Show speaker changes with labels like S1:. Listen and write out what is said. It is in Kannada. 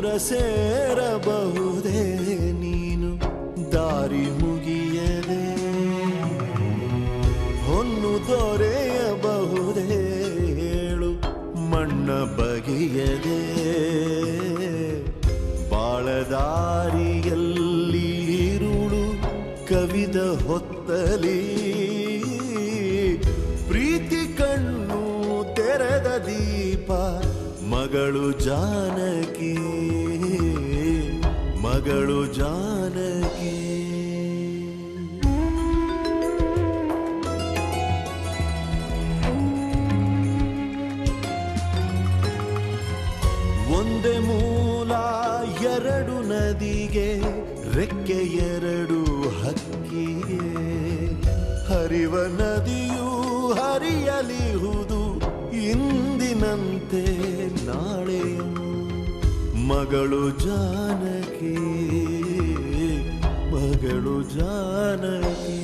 S1: ಸೇರಬಹುದೇ? ನೀನು ದಾರಿ ಮುಗಿಯದೆ, ಹೊನ್ನು ದೊರೆಯಬಹುದೇ? ಹೇಳು ಮಣ್ಣ ಬಗೆಯದೆ, ಬಾಳದಾರಿಯಲ್ಲಿ ಇರುಳು ಕವಿದ ಹೊತ್ತಲಿ, ಪ್ರೀತಿ ಕಣ್ಣು ತೆರೆದ ದೀಪ ಮಗಳು ಜಾನಕಿ. ಮಗಳು ಜಾನಕಿ. ಒಂದೇ ಮೂಲ ಎರಡು ನದಿಗೆ ರೆಕ್ಕೆ ಎರಡು ಹಕ್ಕಿಗೆ. ಹರಿವ ನದಿಯು ಹರಿಯಲಿಹುದು ಮಗಳು ಜಾನಕಿ ಮಗಳು ಜಾನಕಿ.